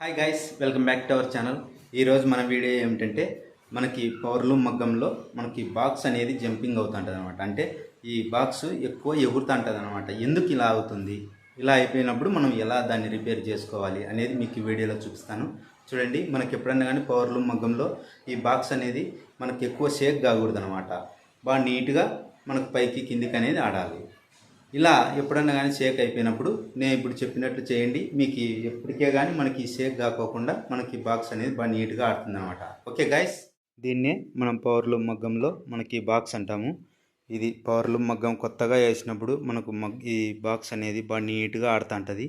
Hi guys welcome back to our channel ఈరోజు మన video ఏమిటంటే మనకి పవర్లు మగ్గంలో మనకి బాక్స్ అనేది జంపింగ్ అవుతుంటుంది అనమాట అంటే ఈ బాక్స్ ఎక్కువ ఎగురుతుంటుంది అనమాట ఎందుకు ఇలా అవుతుంది? ఇలా అయిపోయినప్పుడు మనం ఎలా దాన్ని రిపేర్ చేసుకోవాలి అనేది మీకు వీడియోలో చూపిస్తాను. చూడండి మనకి ఎప్పుడన్నా కానీ పవర్లు మగ్గంలో ఈ బాక్స్ అనేది మనకి ఎక్కువ షేక్ కాకూడదు అనమాట బాగా నీట్గా మనకు పైకి కిందికి అనేది ఆడాలి. ఇలా ఎప్పుడన్నా కానీ షేక్ అయిపోయినప్పుడు నేను ఇప్పుడు చెప్పినట్లు చేయండి. మీకు ఎప్పటికే కానీ మనకి షేక్ కాకోకుండా మనకి బాక్స్ అనేది బాగా నీట్గా ఆడుతుంది అనమాట ఓకే గాయస్ దీన్నే మనం పవర్లు మగ్గంలో మనకి బాక్స్ అంటాము. ఇది పవర్లు మగ్గం కొత్తగా వేసినప్పుడు మనకు మగ్ ఈ బాక్స్ అనేది బాగా నీట్గా ఆడుతుంటుంది.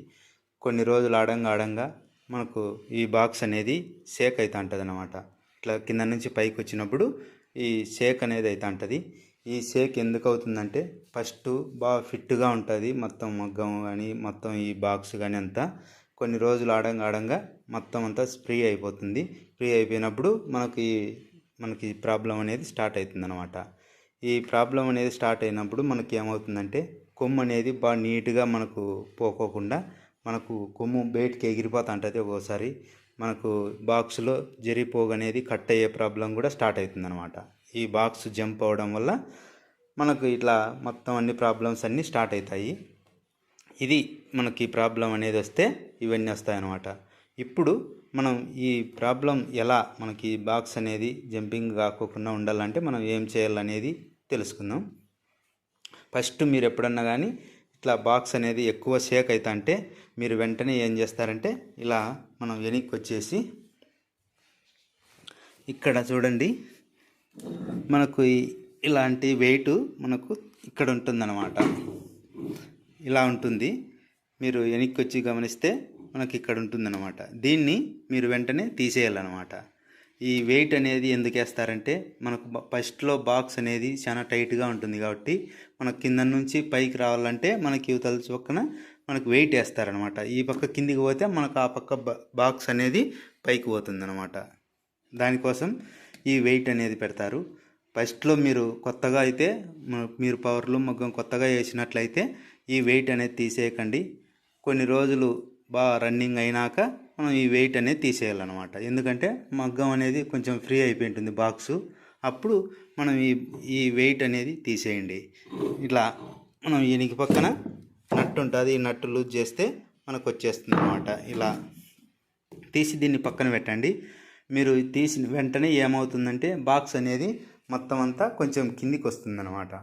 కొన్ని రోజులు ఆడంగా ఆడంగా మనకు ఈ బాక్స్ అనేది షేక్ అవుతూ ఉంటుంది అనమాట ఇట్లా కింద నుంచి పైకి వచ్చినప్పుడు ఈ షేక్ అనేది అవుతూ ఉంటుంది ఈ షేక్ ఎందుకు అవుతుందంటే ఫస్ట్ బాగా ఫిట్గా ఉంటుంది మొత్తం మగ్గం కానీ మొత్తం ఈ బాక్స్ కానీ అంతా కొన్ని రోజులు ఆడంగా ఆడంగా మొత్తం అంతా ఫ్రీ అయిపోతుంది. ఫ్రీ అయిపోయినప్పుడు మనకి మనకి ప్రాబ్లం అనేది స్టార్ట్ అవుతుంది అనమాట ఈ ప్రాబ్లం అనేది స్టార్ట్ అయినప్పుడు మనకి ఏమవుతుందంటే కొమ్ము అనేది బాగా నీట్గా మనకు పోకోకుండా మనకు కొమ్ము బయటికి ఎగిరిపోతా ఉంటుంది ఒక్కోసారి. మనకు బాక్స్లో జరిపోగనేది కట్ అయ్యే ప్రాబ్లం కూడా స్టార్ట్ అవుతుందన్నమాట ఈ బాక్స్ జంప్ అవడం వల్ల మనకు ఇట్లా మొత్తం అన్ని ప్రాబ్లమ్స్ అన్నీ స్టార్ట్ అవుతాయి ఇది మనకి ప్రాబ్లం అనేది వస్తే ఇవన్నీ వస్తాయి అన్నమాట ఇప్పుడు మనం ఈ ప్రాబ్లం ఎలా మనకి బాక్స్ అనేది జంపింగ్ కాకోకుండా ఉండాలంటే మనం ఏం చేయాలనేది తెలుసుకుందాం. ఫస్ట్ మీరు ఎప్పుడన్నా కానీ ఇట్లా బాక్స్ అనేది ఎక్కువ షేక్ అవుతా అంటే మీరు వెంటనే ఏం చేస్తారంటే ఇలా మనం వెనక్కి వచ్చేసి ఇక్కడ చూడండి. మనకు ఇలాంటి వెయిట్ మనకు ఇక్కడ ఉంటుందన్నమాట. ఇలా ఉంటుంది. మీరు వెనక్కి వచ్చి గమనిస్తే మనకి ఇక్కడ ఉంటుందన్నమాట. దీన్ని మీరు వెంటనే తీసేయాలన్నమాట. ఈ వెయిట్ అనేది ఎందుకు వేస్తారంటే మనకు ఫస్ట్లో బాక్స్ అనేది చాలా టైట్గా ఉంటుంది కాబట్టి మనకు కింద నుంచి పైకి రావాలంటే మనకి ఇవతల పక్కన మనకు వెయిట్ వేస్తారనమాట ఈ పక్క కిందికి పోతే మనకు ఆ పక్క బాక్స్ అనేది పైకి పోతుందన్నమాట. దానికోసం ఈ వెయిట్ అనేది పెడతారు. ఫస్ట్లో మీరు కొత్తగా అయితే మీరు పవర్లు మగ్గం కొత్తగా వేసినట్లయితే ఈ వెయిట్ అనేది తీసేయకండి. కొన్ని రోజులు బాగా రన్నింగ్ అయినాక మనం ఈ వెయిట్ అనేది తీసేయాలన్నమాట. ఎందుకంటే మగ్గం అనేది కొంచెం ఫ్రీ అయిపోయి ఉంటుంది బాక్సు అప్పుడు మనం ఈ ఈ వెయిట్ అనేది తీసేయండి. ఇట్లా మనం ఈయనకి పక్కన నట్టు ఉంటుంది ఈ నట్టు లూజ్ చేస్తే మనకు వచ్చేస్తుంది అనమాట ఇలా తీసి దీన్ని పక్కన పెట్టండి. మీరు తీసిన వెంటనే ఏమవుతుందంటే బాక్స్ అనేది మొత్తం అంతా కొంచెం కిందికి వస్తుందన్నమాట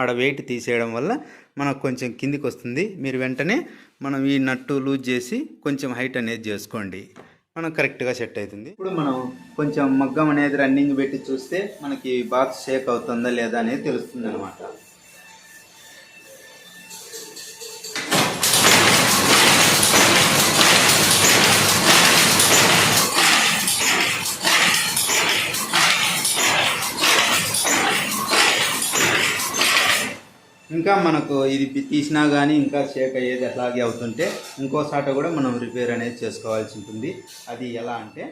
ఆడ వెయిట్ తీసేయడం వల్ల మనకు కొంచెం కిందికి వస్తుంది మీరు వెంటనే మనం ఈ నట్టు లూజ్ చేసి కొంచెం హైట్ అనేది చేసుకోండి. మనం కరెక్ట్గా సెట్ అవుతుంది. ఇప్పుడు మనం కొంచెం మగ్గం అనేది రన్నింగ్ పెట్టి చూస్తే మనకి బాక్స్ షేక్ అవుతుందా లేదా అనేది తెలుస్తుంది అనమాట ఇంకా మనకు ఇది తీసినా కానీ ఇంకా షేక్ అయ్యేది అలాగే అవుతుంటే ఇంకో సాట కూడా మనం రిపేర్ అనేది చేసుకోవాల్సి ఉంటుంది. అది ఎలా అంటే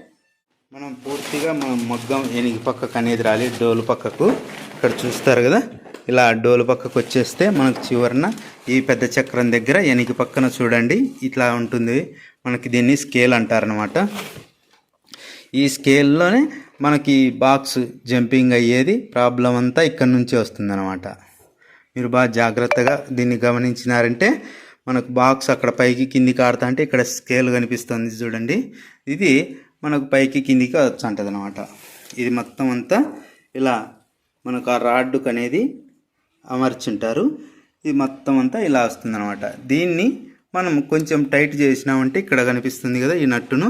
మనం పూర్తిగా మనం మగ్గం ఎనిగి పక్కకు అనేది రాలి. డోలు పక్కకు. ఇక్కడ చూస్తారు కదా? ఇలా డోలు పక్కకు వచ్చేస్తే మనకు చివరన ఈ పెద్ద చక్రం దగ్గర ఎనికి పక్కన చూడండి. ఇట్లా ఉంటుంది. మనకి దీన్ని స్కేల్ అంటారనమాట ఈ స్కేల్లోనే మనకి బాక్స్ జంపింగ్ అయ్యేది. ప్రాబ్లం అంతా ఇక్కడ నుంచి వస్తుందన్నమాట. మీరు బాగా జాగ్రత్తగా దీన్ని గమనించినారంటే మనకు బాక్స్ అక్కడ పైకి కిందికి ఆడుతా అంటే ఇక్కడ స్కేల్ కనిపిస్తుంది చూడండి. ఇది మనకు పైకి కిందికి వచ్చంటది అనమాట ఇది మొత్తం అంతా ఇలా మనకు ఆ రాడ్డుకు అనేది అమర్చుంటారు. ఇది మొత్తం అంతా ఇలా వస్తుంది అనమాట దీన్ని మనం కొంచెం టైట్ చేసినామంటే ఇక్కడ కనిపిస్తుంది కదా ఈ నట్టును.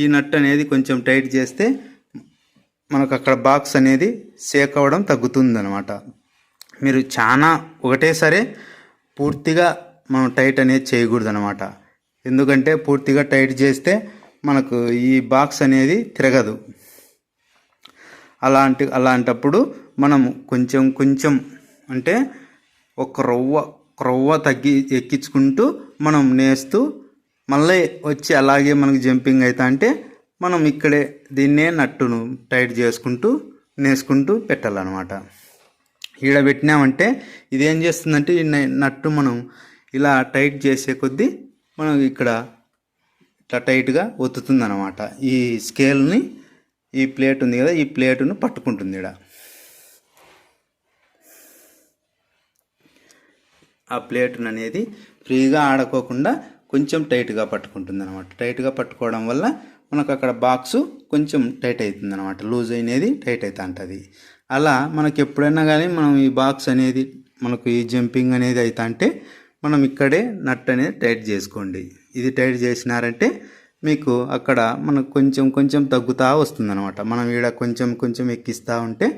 ఈ నట్టు అనేది కొంచెం టైట్ చేస్తే మనకు అక్కడ బాక్స్ అనేది సేక్ అవ్వడం తగ్గుతుంది అనమాట మీరు చాలా ఒకటేసారి పూర్తిగా మనం టైట్ అనేది చేయకూడదు అనమాట ఎందుకంటే పూర్తిగా టైట్ చేస్తే మనకు ఈ బాక్స్ అనేది తిరగదు. అలాంటి అలాంటప్పుడు మనం కొంచెం కొంచెం అంటే ఒక రవ్వ ఒక రవ్వ తగ్గి ఎక్కించుకుంటూ మనం నేస్తూ మళ్ళీ వచ్చి అలాగే మనకు జంపింగ్ అవుతా అంటే మనం ఇక్కడే దీన్నే నట్టును టైట్ చేసుకుంటూ నేసుకుంటూ పెట్టాలన్నమాట. ఈడ పెట్టినామంటే ఇది ఏం చేస్తుందంటే ఈ నట్టు మనం ఇలా టైట్ చేసే కొద్దీ మనం ఇక్కడ ఇట్లా టైట్గా ఒత్తుతుంది అనమాట ఈ స్కేల్ని ఈ ప్లేట్ ఉంది కదా ఈ ప్లేటును పట్టుకుంటుంది ఇక్కడ ఆ ప్లేటును అనేది ఫ్రీగా ఆడుకోకుండా కొంచెం టైట్గా పట్టుకుంటుంది అనమాట టైట్గా పట్టుకోవడం వల్ల మనకు అక్కడ బాక్సు కొంచెం టైట్ అవుతుంది అనమాట లూజ్ అనేది టైట్ అవుతా ఉంటుంది అలా మనకు ఎప్పుడైనా కానీ మనం ఈ బాక్స్ అనేది మనకు ఈ జంపింగ్ అనేది అవుతా అంటే మనం ఇక్కడే నట్ అనేది టైట్ చేసుకోండి. ఇది టైట్ చేసినారంటే మీకు అక్కడ మనకు కొంచెం కొంచెం తగ్గుతూ వస్తుంది అనమాట మనం ఈడ కొంచెం కొంచెం ఎక్కిస్తూ ఉంటే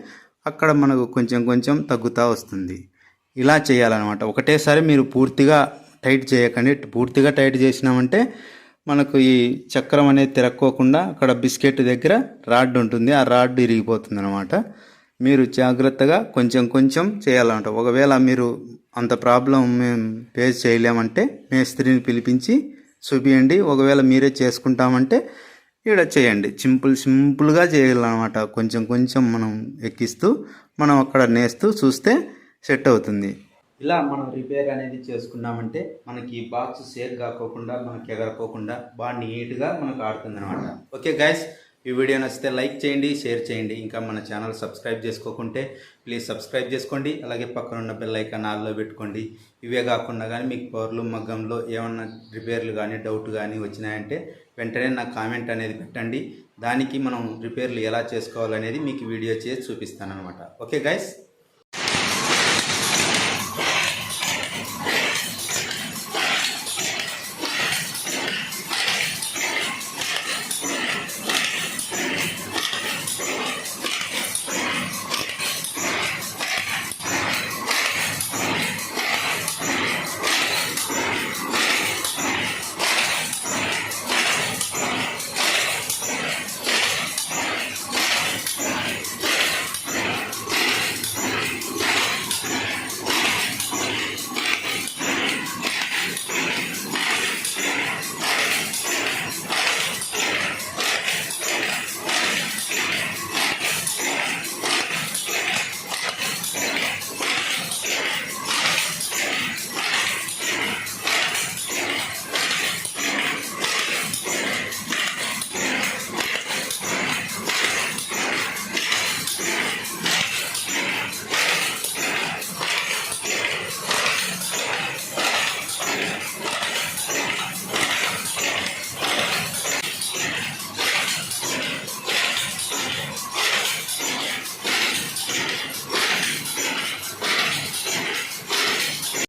అక్కడ మనకు కొంచెం కొంచెం తగ్గుతూ వస్తుంది. ఇలా చేయాలన్నమాట. ఒకటేసారి మీరు పూర్తిగా టైట్ చేయకండి. పూర్తిగా టైట్ చేసినామంటే మనకు ఈ చక్రం అనేది తిరక్కోకుండా అక్కడ బిస్కెట్ దగ్గర రాడ్ ఉంటుంది. ఆ రాడ్ ఇరిగిపోతుంది అనమాట మీరు జాగ్రత్తగా కొంచెం కొంచెం చేయాలన్నమాట ఒకవేళ మీరు అంత ప్రాబ్లం మేము ఫేస్ చేయలేమంటే మేస్త్రిని పిలిపించి చూపియండి. ఒకవేళ మీరే చేసుకుంటామంటే ఇక్కడ చేయండి. సింపుల్ సింపుల్గా చేయాలన్నమాట. కొంచెం కొంచెం మనం ఎక్కిస్తూ మనం అక్కడ నేస్తూ చూస్తే సెట్ అవుతుంది. ఇలా మనం రిపేర్ అనేది చేసుకున్నామంటే మనకి ఈ బాక్స్ షేర్ కాకోకుండా మనకి ఎగరకోకుండా బాగా నీట్గా మనకు ఆడుతుంది అనమాట ఓకే గైస్ ఈ వీడియో నచ్చితే లైక్ చేయండి షేర్ చేయండి. ఇంకా మన ఛానల్ సబ్స్క్రైబ్ చేసుకోకుంటే ప్లీజ్ సబ్స్క్రైబ్ చేసుకోండి. అలాగే పక్కన ఉన్న బెల్ ఐకాన్ ఆల్లో పెట్టుకోండి. ఇవే కాకుండా కానీ మీకు పవర్లు మగ్గంలో ఏమన్నా రిపేర్లు కానీ డౌట్ కానీ వచ్చినాయంటే వెంటనే నాకు కామెంట్ అనేది పెట్టండి. దానికి మనం రిపేర్లు ఎలా చేసుకోవాలనేది మీకు వీడియో చేసి చూపిస్తాను అనమాట ఓకే గైస్